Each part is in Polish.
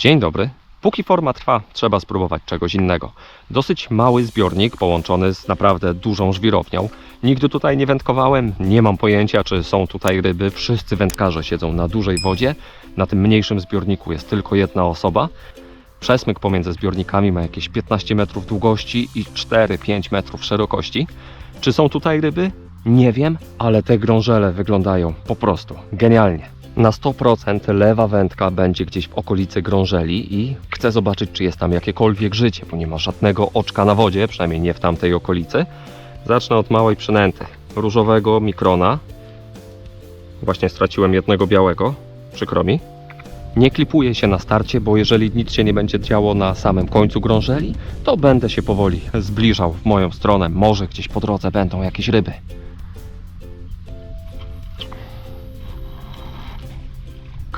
Dzień dobry. Póki forma trwa, trzeba spróbować czegoś innego. Dosyć mały zbiornik połączony z naprawdę dużą żwirownią. Nigdy tutaj nie wędkowałem, nie mam pojęcia, czy są tutaj ryby. Wszyscy wędkarze siedzą na dużej wodzie. Na tym mniejszym zbiorniku jest tylko jedna osoba. Przesmyk pomiędzy zbiornikami ma jakieś 15 metrów długości i 4-5 metrów szerokości. Czy są tutaj ryby? Nie wiem, ale te grążele wyglądają po prostu genialnie. Na 100% lewa wędka będzie gdzieś w okolicy grążeli i chcę zobaczyć, czy jest tam jakiekolwiek życie, bo nie ma żadnego oczka na wodzie, przynajmniej nie w tamtej okolicy. Zacznę od małej przynęty. Różowego mikrona. Właśnie straciłem jednego białego, przykro mi. Nie klipuję się na starcie, bo jeżeli nic się nie będzie działo na samym końcu grążeli, to będę się powoli zbliżał w moją stronę. Może gdzieś po drodze będą jakieś ryby.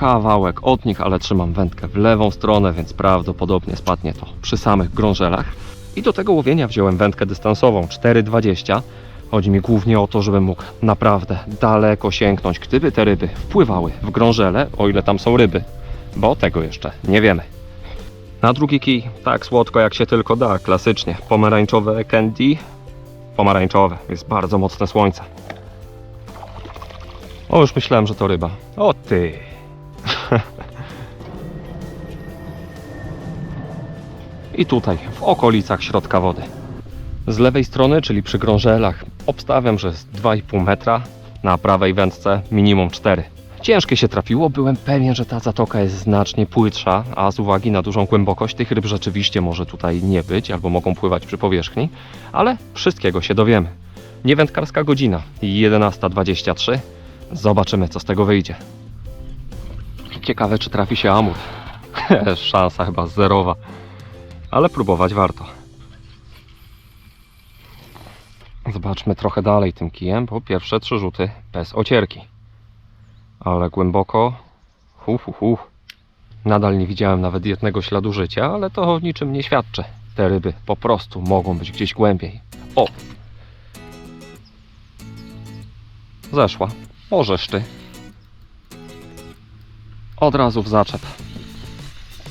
Kawałek od nich, ale trzymam wędkę w lewą stronę, więc prawdopodobnie spadnie to przy samych grążelach. I do tego łowienia wziąłem wędkę dystansową 4,20. Chodzi mi głównie o to, żebym mógł naprawdę daleko sięgnąć, gdyby te ryby wpływały w grążele, o ile tam są ryby, bo tego jeszcze nie wiemy. Na drugi kij, tak słodko jak się tylko da, klasycznie. Pomarańczowe candy. Pomarańczowe, jest bardzo mocne słońce. O, już myślałem, że to ryba. O ty! I tutaj, w okolicach środka wody. Z lewej strony, czyli przy grążelach, obstawiam, że jest 2,5 metra, na prawej wędce minimum 4. Ciężkie się trafiło, byłem pewien, że ta zatoka jest znacznie płytsza, a z uwagi na dużą głębokość tych ryb rzeczywiście może tutaj nie być, albo mogą pływać przy powierzchni, ale wszystkiego się dowiemy. Niewędkarska godzina, 11.23. Zobaczymy, co z tego wyjdzie. Ciekawe, czy trafi się amur. Szansa chyba zerowa, ale próbować warto. Zobaczmy trochę dalej tym kijem, bo pierwsze trzy rzuty bez ocierki. Ale głęboko. Hu, hu, hu. Nadal nie widziałem nawet jednego śladu życia, ale to niczym nie świadczy. Te ryby po prostu mogą być gdzieś głębiej. O! Zeszła. Możesz. Od razu w zaczep.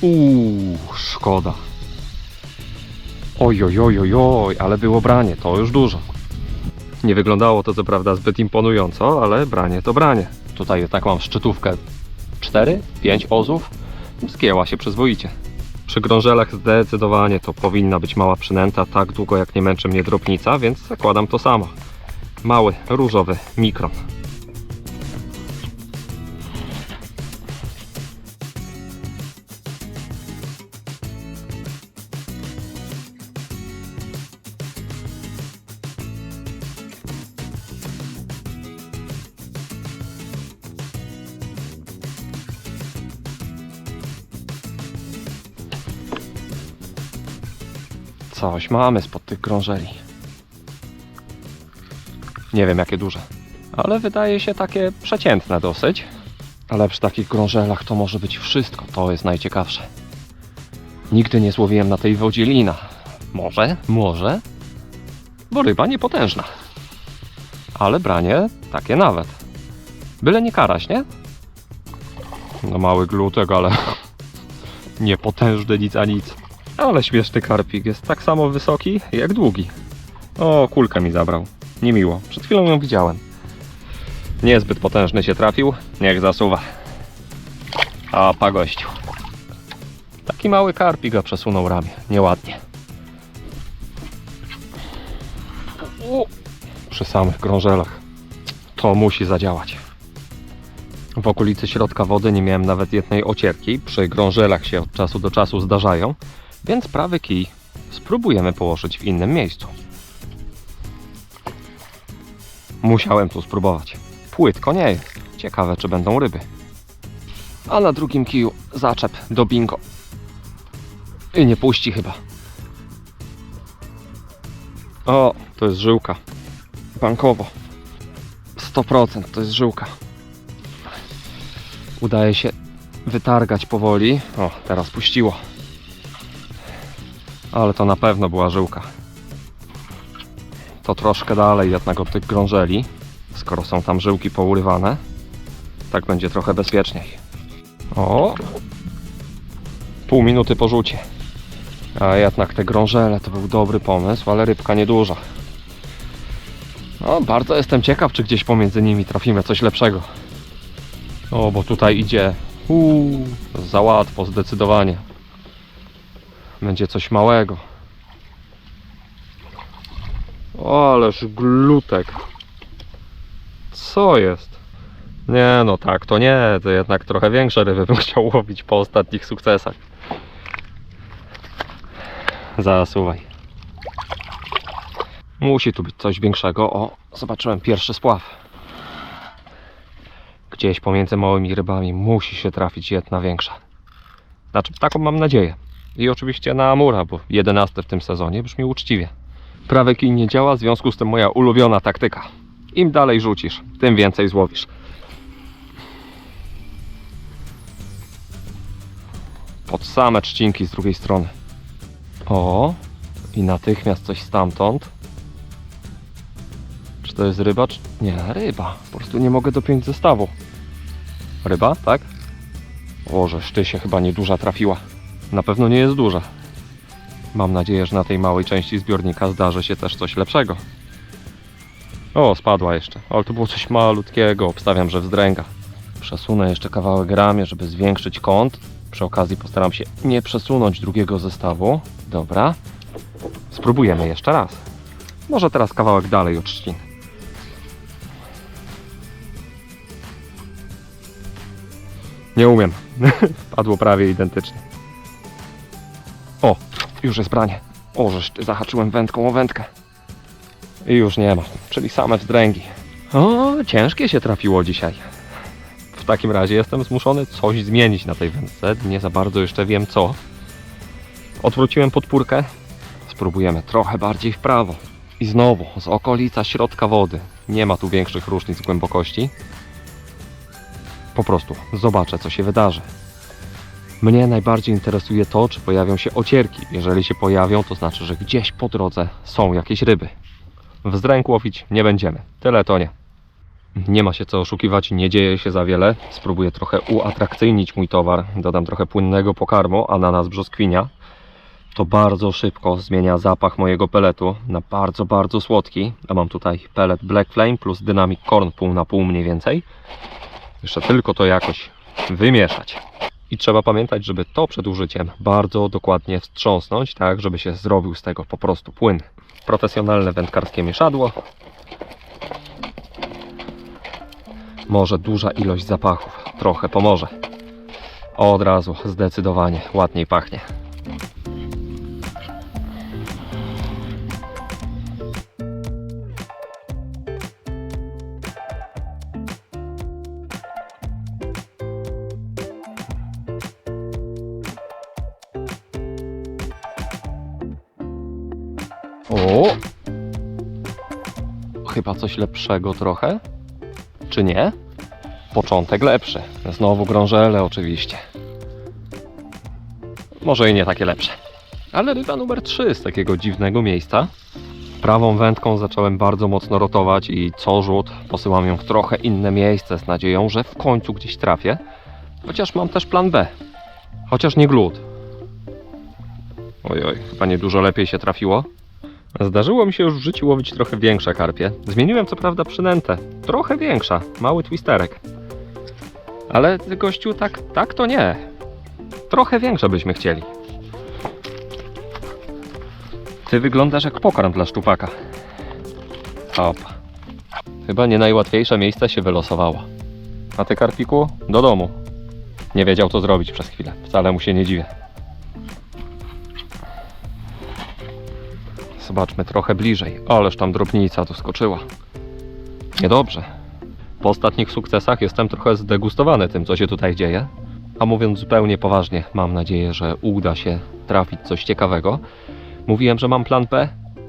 Uuu, szkoda. Oj, oj, oj, oj, oj, ale było branie, to już dużo. Nie wyglądało to co prawda zbyt imponująco, ale branie to branie. Tutaj tak mam szczytówkę 4, 5 ozów. Zgięła się przyzwoicie. Przy grążelach zdecydowanie to powinna być mała przynęta, tak długo jak nie męczy mnie drobnica, więc zakładam to samo. Mały, różowy mikron. Coś mamy spod tych grążeli. Nie wiem jakie duże, ale wydaje się takie przeciętne dosyć. Ale przy takich grążelach to może być wszystko, to jest najciekawsze. Nigdy nie złowiłem na tej wodzie lina. Może, może, bo ryba niepotężna. Ale branie takie nawet. Byle nie karaś, nie? No mały glutek, ale niepotężny nic a nic. Ale śmieszny karpik jest tak samo wysoki jak długi. O, kulkę mi zabrał. Niemiło. Przed chwilą ją widziałem. Niezbyt potężny się trafił. Niech zasuwa. A, pagościu. Taki mały karpik go przesunął ramię. Nieładnie. U, Przy samych grążelach. To musi zadziałać. W okolicy środka wody nie miałem nawet jednej ocierki. Przy grążelach się od czasu do czasu zdarzają. Więc prawy kij spróbujemy położyć w innym miejscu. Musiałem tu spróbować. Płytko nie jest. Ciekawe, czy będą ryby. A na drugim kiju zaczep do bingo. I nie puści chyba. O, to jest żyłka. Bankowo. 100% to jest żyłka. Udaje się wytargać powoli. O, teraz puściło. Ale to na pewno była żyłka. To troszkę dalej jednak od tych grążeli, skoro są tam żyłki pourywane. Tak będzie trochę bezpieczniej. O! Pół minuty po rzucie. A jednak te grążele to był dobry pomysł, ale rybka nieduża. No, bardzo jestem ciekaw, czy gdzieś pomiędzy nimi trafimy coś lepszego. O, bo tutaj idzie. Uuu, za łatwo, zdecydowanie. Będzie coś małego. O, ależ glutek. Co jest? Nie, no tak, to nie, to jednak trochę większe ryby bym chciał łowić po ostatnich sukcesach. Zasuwaj. Musi tu być coś większego. O, zobaczyłem pierwszy spław. Gdzieś pomiędzy małymi rybami musi się trafić jedna większa. Znaczy, taką mam nadzieję. I oczywiście na Amura, bo 11 w tym sezonie brzmi uczciwie. Prawy kij nie działa, w związku z tym moja ulubiona taktyka. Im dalej rzucisz, tym więcej złowisz. Pod same trzcinki z drugiej strony. O, i natychmiast coś stamtąd. Czy to jest ryba? Czy... Nie, ryba. Po prostu nie mogę dopiąć zestawu. Ryba, tak? O, żeż ty się chyba nieduża trafiła. Na pewno nie jest duża. Mam nadzieję, że na tej małej części zbiornika zdarzy się też coś lepszego. O, spadła jeszcze, ale to było coś malutkiego, obstawiam, że wzdręga. Przesunę jeszcze kawałek ramię, żeby zwiększyć kąt. Przy okazji postaram się nie przesunąć drugiego zestawu. Dobra. Spróbujemy jeszcze raz. Może teraz kawałek dalej od trzcin. Nie umiem. Padło prawie identycznie. Już jest branie. O, zahaczyłem wędką o wędkę. I już nie ma, czyli same wzdręgi. O, ciężkie się trafiło dzisiaj. W takim razie jestem zmuszony coś zmienić na tej wędce. Nie za bardzo jeszcze wiem co. Odwróciłem podpórkę. Spróbujemy trochę bardziej w prawo. I znowu z okolica środka wody. Nie ma tu większych różnic głębokości. Po prostu zobaczę co się wydarzy. Mnie najbardziej interesuje to, czy pojawią się ocierki. Jeżeli się pojawią, to znaczy, że gdzieś po drodze są jakieś ryby. Wzdręk łowić nie będziemy. Tyle to nie. Nie ma się co oszukiwać, nie dzieje się za wiele. Spróbuję trochę uatrakcyjnić mój towar. Dodam trochę płynnego pokarmu, ananas brzoskwinia. To bardzo szybko zmienia zapach mojego peletu na bardzo, bardzo słodki. A mam tutaj pelet Black Flame plus Dynamic Corn pół na pół mniej więcej. Jeszcze tylko to jakoś wymieszać. I trzeba pamiętać, żeby to przed użyciem bardzo dokładnie wstrząsnąć, tak żeby się zrobił z tego po prostu płyn. Profesjonalne wędkarskie mieszadło. Może duża ilość zapachów trochę pomoże. Od razu zdecydowanie ładniej pachnie. O! Chyba coś lepszego trochę? Czy nie? Początek lepszy. Znowu grążele oczywiście. Może i nie takie lepsze. Ale ryba numer 3 z takiego dziwnego miejsca. Prawą wędką zacząłem bardzo mocno rotować i co rzut posyłam ją w trochę inne miejsce z nadzieją, że w końcu gdzieś trafię. Chociaż mam też plan B. Chociaż nie glut. Oj, oj, chyba nie dużo lepiej się trafiło. Zdarzyło mi się już w życiu łowić trochę większe karpie. Zmieniłem co prawda przynętę. Trochę większa, mały twisterek. Ale gościu, tak, tak to nie. Trochę większe byśmy chcieli. Ty wyglądasz jak pokarm dla szczupaka. Hop. Chyba nie najłatwiejsze miejsce się wylosowało. A ty, karpiku, do domu. Nie wiedział co zrobić przez chwilę. Wcale mu się nie dziwię. Zobaczmy trochę bliżej. Ależ tam drobnica tu skoczyła. Niedobrze. Po ostatnich sukcesach jestem trochę zdegustowany tym, co się tutaj dzieje. A mówiąc zupełnie poważnie, mam nadzieję, że uda się trafić coś ciekawego. Mówiłem, że mam plan B,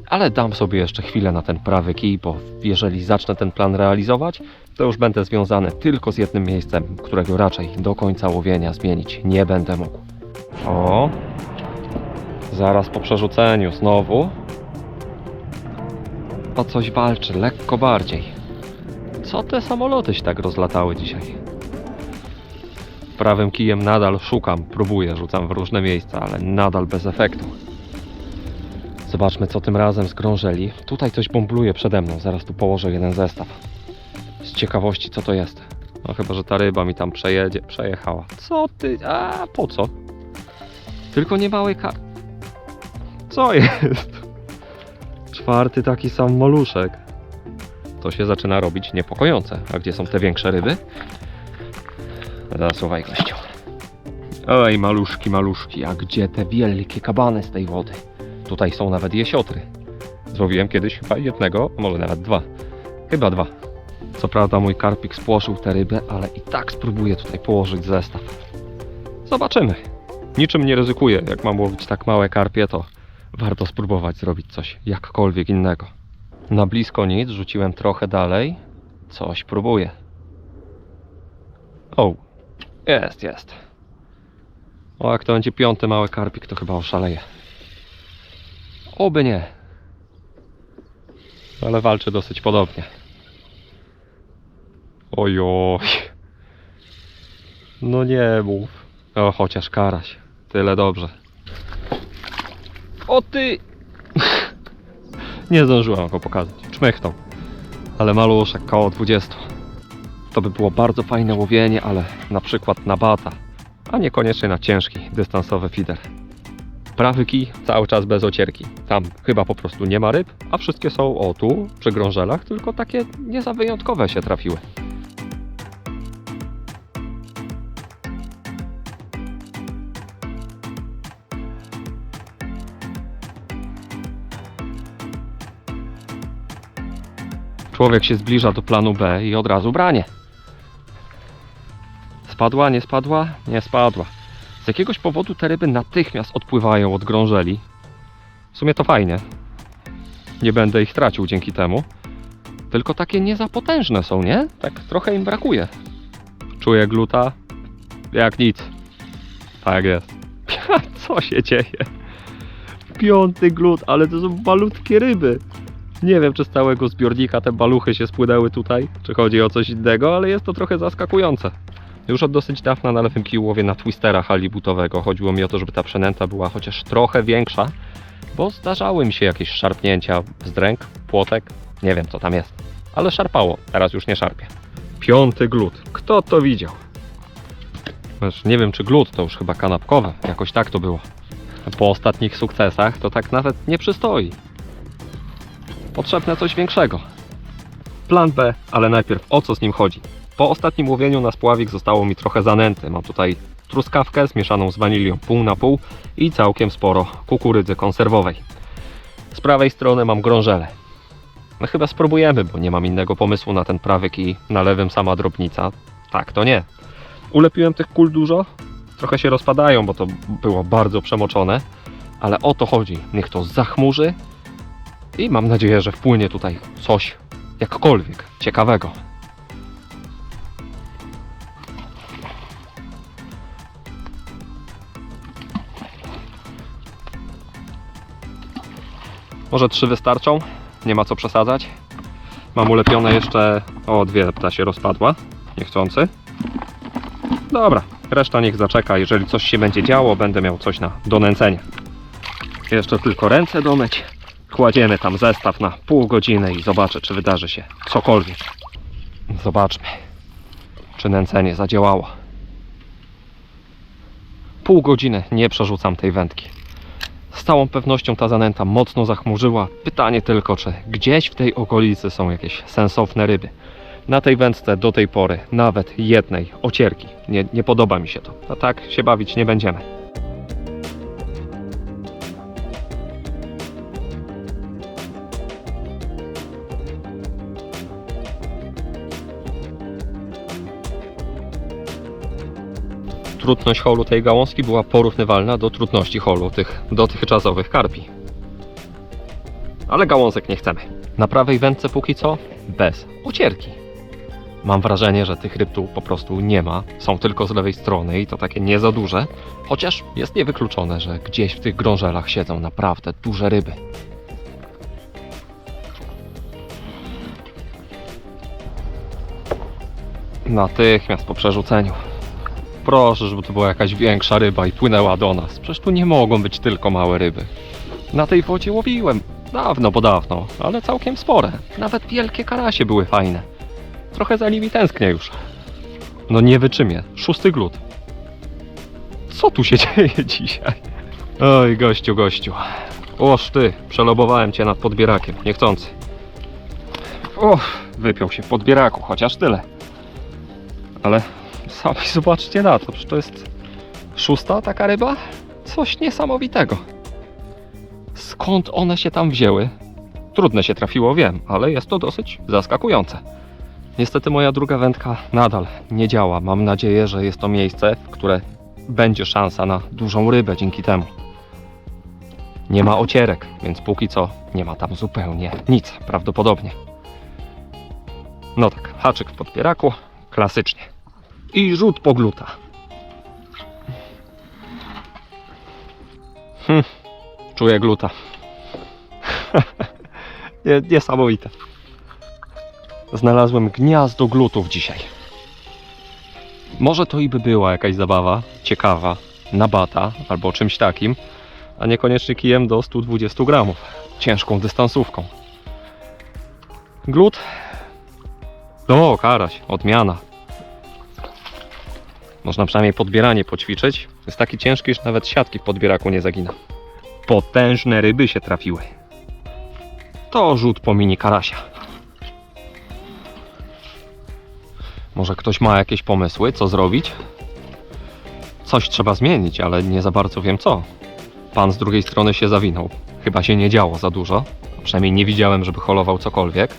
ale dam sobie jeszcze chwilę na ten prawy kij, bo jeżeli zacznę ten plan realizować, to już będę związany tylko z jednym miejscem, którego raczej do końca łowienia zmienić nie będę mógł. O, zaraz po przerzuceniu znowu o coś walczy, lekko bardziej. Co te samoloty się tak rozlatały dzisiaj? Prawym kijem nadal szukam, próbuję, rzucam w różne miejsca, ale nadal bez efektu. Zobaczmy, co tym razem zgrążeli. Tutaj coś bąbluje przede mną, zaraz tu położę jeden zestaw. Z ciekawości, co to jest. No chyba, że ta ryba mi tam przejedzie, przejechała. Co ty? A po co? Tylko nie małej ka... Co jest? Czwarty taki sam maluszek. To się zaczyna robić niepokojące. A gdzie są te większe ryby? Zasuwaj gościu. Oj, maluszki, maluszki, a gdzie te wielkie kabany z tej wody? Tutaj są nawet jesiotry. Złowiłem kiedyś chyba jednego, może nawet dwa. Chyba dwa. Co prawda mój karpik spłoszył tę rybę, ale i tak spróbuję tutaj położyć zestaw. Zobaczymy. Niczym nie ryzykuję. Jak mam łowić tak małe karpie, to warto spróbować zrobić coś jakkolwiek innego. Na blisko nic, rzuciłem trochę dalej. Coś próbuję. O, jest, jest. O, jak to będzie piąty mały karpik, to chyba oszaleje. Oby nie. Ale walczy dosyć podobnie. Ojoj. No nie mów. O, chociaż karaś. Tyle dobrze. O ty! nie zdążyłem go pokazać. Czmychnął. Ale maluszek, koło 20. To by było bardzo fajne łowienie, ale na przykład na bata, a niekoniecznie na ciężki, dystansowy feeder. Prawy kij cały czas bez ocierki. Tam chyba po prostu nie ma ryb, a wszystkie są o tu, przy grążelach, tylko takie nie za wyjątkowe się trafiły. Człowiek się zbliża do planu B i od razu branie. Spadła, nie spadła? Nie spadła. Z jakiegoś powodu te ryby natychmiast odpływają od grążeli. W sumie to fajnie. Nie będę ich tracił dzięki temu. Tylko takie nie za potężne są, nie? Tak trochę im brakuje. Czuję gluta? Jak nic. Tak jest. Co się dzieje? Piąty glut, ale to są malutkie ryby. Nie wiem, czy z całego zbiornika te baluchy się spłynęły tutaj, czy chodzi o coś innego, ale jest to trochę zaskakujące. Już od dosyć dawna na lewym kiju łowię na twistera halibutowego. Chodziło mi o to, żeby ta przynęta była chociaż trochę większa, bo zdarzały mi się jakieś szarpnięcia, zdręk, płotek, nie wiem co tam jest. Ale szarpało, teraz już nie szarpie. Piąty glut. Kto to widział? Wiesz, nie wiem czy glut, to już chyba kanapkowe, jakoś tak to było. Po ostatnich sukcesach to tak nawet nie przystoi. Potrzebne coś większego. Plan B, ale najpierw o co z nim chodzi. Po ostatnim łowieniu na spławik zostało mi trochę zanęty. Mam tutaj truskawkę zmieszaną z wanilią pół na pół i całkiem sporo kukurydzy konserwowej. Z prawej strony mam grążele. No chyba spróbujemy, bo nie mam innego pomysłu na ten prawyk i na lewym sama drobnica. Tak, to nie. Ulepiłem tych kul dużo. Trochę się rozpadają, bo to było bardzo przemoczone. Ale o to chodzi. Niech to zachmurzy i mam nadzieję, że wpłynie tutaj coś, jakkolwiek ciekawego. Może trzy wystarczą? Nie ma co przesadzać. Mam ulepione jeszcze... O, dwie ta się rozpadła. Niechcący. Dobra, reszta niech zaczeka. Jeżeli coś się będzie działo, będę miał coś na donęcenie. Jeszcze tylko ręce domyć. Kładziemy tam zestaw na pół godziny i zobaczę, czy wydarzy się cokolwiek. Zobaczmy, czy nęcenie zadziałało. Pół godziny nie przerzucam tej wędki. Z całą pewnością ta zanęta mocno zachmurzyła. Pytanie tylko, czy gdzieś w tej okolicy są jakieś sensowne ryby. Na tej wędce do tej pory nawet jednej ocierki. Nie, nie podoba mi się to. A tak się bawić nie będziemy. Trudność holu tej gałązki była porównywalna do trudności holu tych dotychczasowych karpi. Ale gałązek nie chcemy. Na prawej wędce póki co bez ocierki. Mam wrażenie, że tych ryb tu po prostu nie ma. Są tylko z lewej strony i to takie nie za duże. Chociaż jest niewykluczone, że gdzieś w tych grążelach siedzą naprawdę duże ryby. Natychmiast po przerzuceniu proszę, żeby to była jakaś większa ryba i płynęła do nas. Przecież tu nie mogą być tylko małe ryby. Na tej wodzie łowiłem. Dawno, bo dawno, ale całkiem spore. Nawet wielkie karasie były fajne. Trochę za nimi tęsknię już. No nie wyczymię. Szósty glut. Co tu się dzieje dzisiaj? Oj, gościu, gościu. Oż ty, przelobowałem cię nad podbierakiem, niechcący. Uff, wypiął się w podbieraku, chociaż tyle. Ale sami zobaczcie na to, przecież to jest szósta taka ryba? Coś niesamowitego. Skąd one się tam wzięły? Trudne się trafiło, wiem, ale jest to dosyć zaskakujące. Niestety moja druga wędka nadal nie działa. Mam nadzieję, że jest to miejsce, w które będzie szansa na dużą rybę dzięki temu. Nie ma ocierek, więc póki co nie ma tam zupełnie nic, prawdopodobnie. No tak, haczyk w podpieraku, klasycznie. I rzut po gluta. Hm, czuję gluta. Nie- Niesamowite. Znalazłem gniazdo glutów dzisiaj. Może to i by była jakaś zabawa, ciekawa, nabata albo czymś takim, a niekoniecznie kijem do 120 gramów, ciężką dystansówką. Glut? No, karaś, odmiana. Można przynajmniej podbieranie poćwiczyć. Jest taki ciężki, że nawet siatki w podbieraku nie zagina. Potężne ryby się trafiły. To rzut po mini karasia. Może ktoś ma jakieś pomysły, co zrobić? Coś trzeba zmienić, ale nie za bardzo wiem co. Pan z drugiej strony się zawinął. Chyba się nie działo za dużo. Przynajmniej nie widziałem, żeby holował cokolwiek.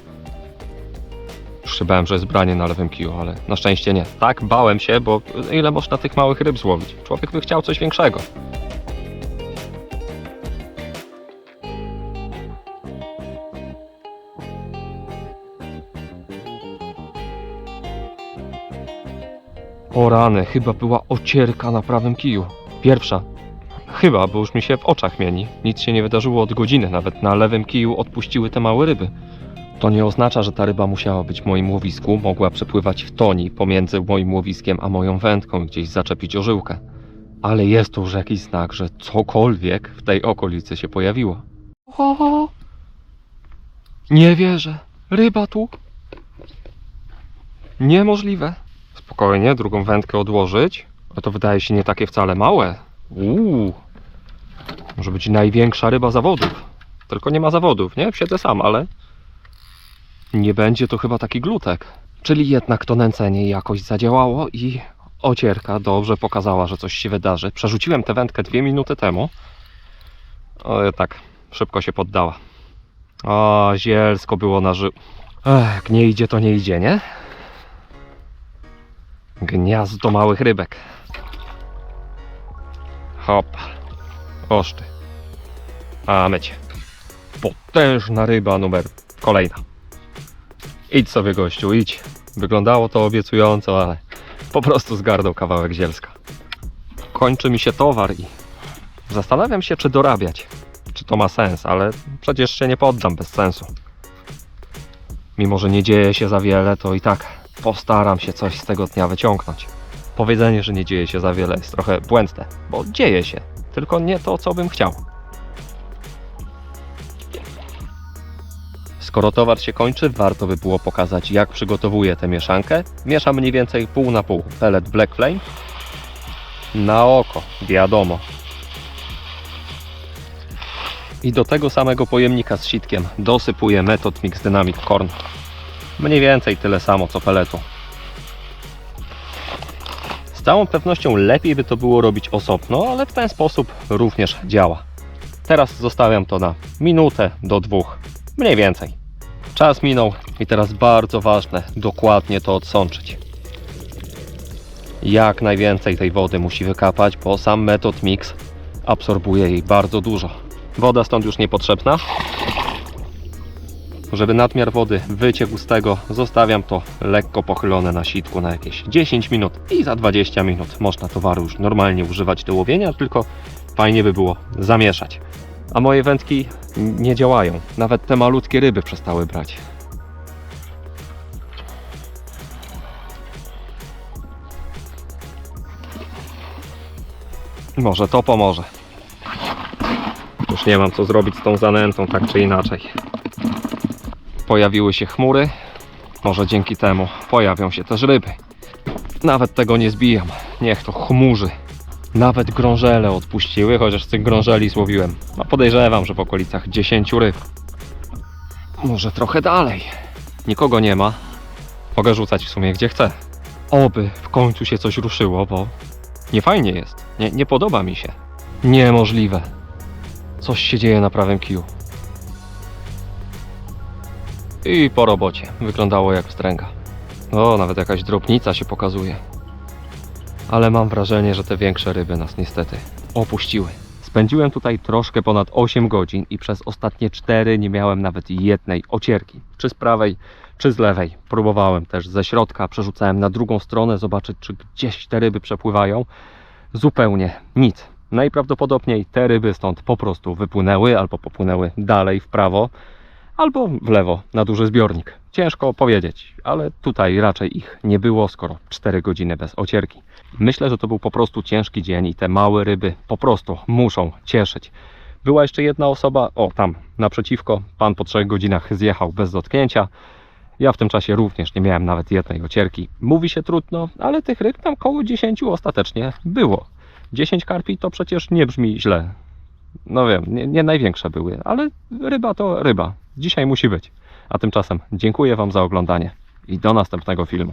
Już że jest branie na lewym kiju, ale na szczęście nie. Tak, bałem się, bo ile można tych małych ryb złowić? Człowiek by chciał coś większego. O rany, chyba była ocierka na prawym kiju. Pierwsza. Chyba, bo już mi się w oczach mieni. Nic się nie wydarzyło od godziny, nawet na lewym kiju odpuściły te małe ryby. To nie oznacza, że ta ryba musiała być w moim łowisku, mogła przepływać w toni pomiędzy moim łowiskiem a moją wędką i gdzieś zaczepić o żyłkę. Ale jest to już jakiś znak, że cokolwiek w tej okolicy się pojawiło. O, nie wierzę. Ryba tu? Niemożliwe. Spokojnie, drugą wędkę odłożyć. A to wydaje się nie takie wcale małe. Uuu. Może być największa ryba zawodów. Tylko nie ma zawodów, nie? Siedzę sam, ale nie będzie to chyba taki glutek. Czyli jednak to nęcenie jakoś zadziałało i ocierka dobrze pokazała, że coś się wydarzy. Przerzuciłem tę wędkę dwie minuty temu. Ale tak, szybko się poddała. O, zielsko było na ży... Ech, nie idzie, to nie idzie, nie? Gniazdo małych rybek. Hop. Oszty. A mycie. Potężna ryba numer kolejna. Idź sobie gościu, idź. Wyglądało to obiecująco, ale po prostu zgarnął kawałek zielska. Kończy mi się towar i zastanawiam się, czy dorabiać. Czy to ma sens, ale przecież się nie poddam bez sensu. Mimo, że nie dzieje się za wiele, to i tak postaram się coś z tego dnia wyciągnąć. Powiedzenie, że nie dzieje się za wiele jest trochę błędne, bo dzieje się, tylko nie to, co bym chciał. Skoro towar się kończy, warto by było pokazać, jak przygotowuję tę mieszankę. Mieszam mniej więcej pół na pół. Pellet Black Flame. Na oko, wiadomo. I do tego samego pojemnika z sitkiem dosypuję Method Mix Dynamic Corn. Mniej więcej tyle samo co peletu. Z całą pewnością lepiej by to było robić osobno, ale w ten sposób również działa. Teraz zostawiam to na minutę do dwóch. Mniej więcej. Czas minął i teraz bardzo ważne, dokładnie to odsączyć. Jak najwięcej tej wody musi wykapać, bo sam metod mix absorbuje jej bardzo dużo. Woda stąd już niepotrzebna. Żeby nadmiar wody wyciekł z tego, zostawiam to lekko pochylone na sitku na jakieś 10 minut i za 20 minut można towaru już normalnie używać do łowienia, tylko fajnie by było zamieszać. A moje wędki nie działają. Nawet te malutkie ryby przestały brać. Może to pomoże. Już nie mam co zrobić z tą zanętą, tak czy inaczej. Pojawiły się chmury. Może dzięki temu pojawią się też ryby. Nawet tego nie zbijam. Niech to chmurzy. Nawet grążele odpuściły, chociaż z tych grążeli złowiłem. No podejrzewam, że w okolicach 10 ryb. Może trochę dalej. Nikogo nie ma. Mogę rzucać w sumie gdzie chcę. Oby w końcu się coś ruszyło, bo nie fajnie jest. Nie, nie podoba mi się. Niemożliwe. Coś się dzieje na prawym kiju. I po robocie. Wyglądało jak wstręga. O, nawet jakaś drobnica się pokazuje. Ale mam wrażenie, że te większe ryby nas niestety opuściły. Spędziłem tutaj troszkę ponad 8 godzin i przez ostatnie 4 nie miałem nawet jednej ocierki. Czy z prawej, czy z lewej. Próbowałem też ze środka, przerzucałem na drugą stronę, zobaczyć czy gdzieś te ryby przepływają. Zupełnie nic. Najprawdopodobniej te ryby stąd po prostu wypłynęły albo popłynęły dalej w prawo, albo w lewo na duży zbiornik. Ciężko powiedzieć, ale tutaj raczej ich nie było, skoro 4 godziny bez ocierki. Myślę, że to był po prostu ciężki dzień i te małe ryby po prostu muszą cieszyć. Była jeszcze jedna osoba, o tam naprzeciwko, pan po 3 godzinach zjechał bez dotknięcia. Ja w tym czasie również nie miałem nawet jednej ocierki. Mówi się trudno, ale tych ryb tam koło 10 ostatecznie było. 10 karpi to przecież nie brzmi źle. No wiem, nie, nie największe były, ale ryba to ryba. Dzisiaj musi być. A tymczasem dziękuję Wam za oglądanie i do następnego filmu.